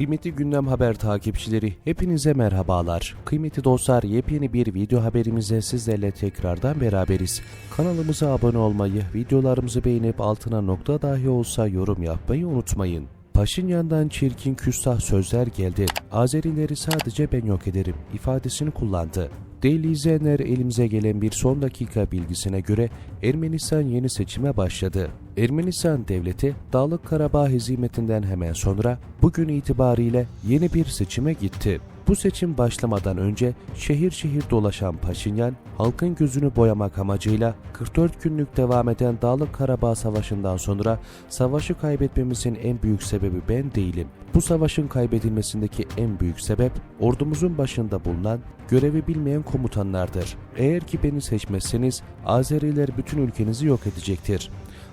Kıymetli Gündem Haber takipçileri hepinize merhabalar. Kıymetli dostlar yepyeni bir video haberimize sizlerle tekrardan beraberiz. Kanalımıza abone olmayı, videolarımızı beğenip altına nokta dahi olsa yorum yapmayı unutmayın. Paşinyan'dan çirkin küstah sözler geldi. Azerileri sadece ben yok ederim ifadesini kullandı. Değerli izleyenler elimize gelen bir son dakika bilgisine göre Ermenistan yeni seçime başladı. Ermenistan devleti Dağlık Karabağ hezimetinden hemen sonra bugün itibariyle yeni bir seçime gitti. Bu seçim başlamadan önce şehir şehir dolaşan Paşinyan, halkın gözünü boyamak amacıyla 44 günlük devam eden Dağlık Karabağ Savaşı'ndan sonra savaşı kaybetmemizin en büyük sebebi ben değilim. Bu savaşın kaybedilmesindeki en büyük sebep ordumuzun başında bulunan görevi bilmeyen komutanlardır. Eğer ki beni seçmezseniz Azeriler bütün ülkenizi yok edecektir.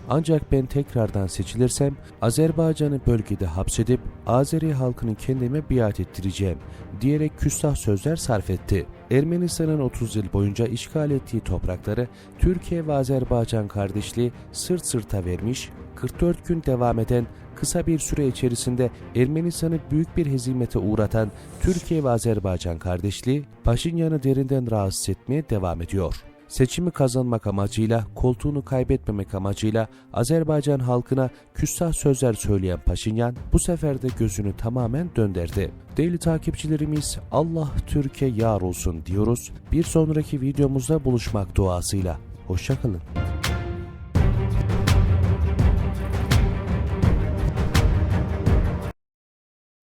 Ancak ben tekrardan seçilirsem Azerbaycan'ı bölgede hapsedip Azeri halkını kendime biat ettireceğim diyerek küstah sözler sarf etti. Ermenistan'ın 30 yıl boyunca işgal ettiği toprakları Türkiye ve Azerbaycan kardeşliği sırt sırta vermiş, 44 gün devam eden kısa bir süre içerisinde Ermenistan'ı büyük bir hezimete uğratan Türkiye ve Azerbaycan kardeşliği Paşinyan'ı derinden rahatsız etmeye devam ediyor. Seçimi kazanmak amacıyla, koltuğunu kaybetmemek amacıyla Azerbaycan halkına küstah sözler söyleyen Paşinyan bu sefer de gözünü tamamen döndürdü. Değerli takipçilerimiz Allah Türkiye yar olsun diyoruz. Bir sonraki videomuzda buluşmak duasıyla. Hoşçakalın.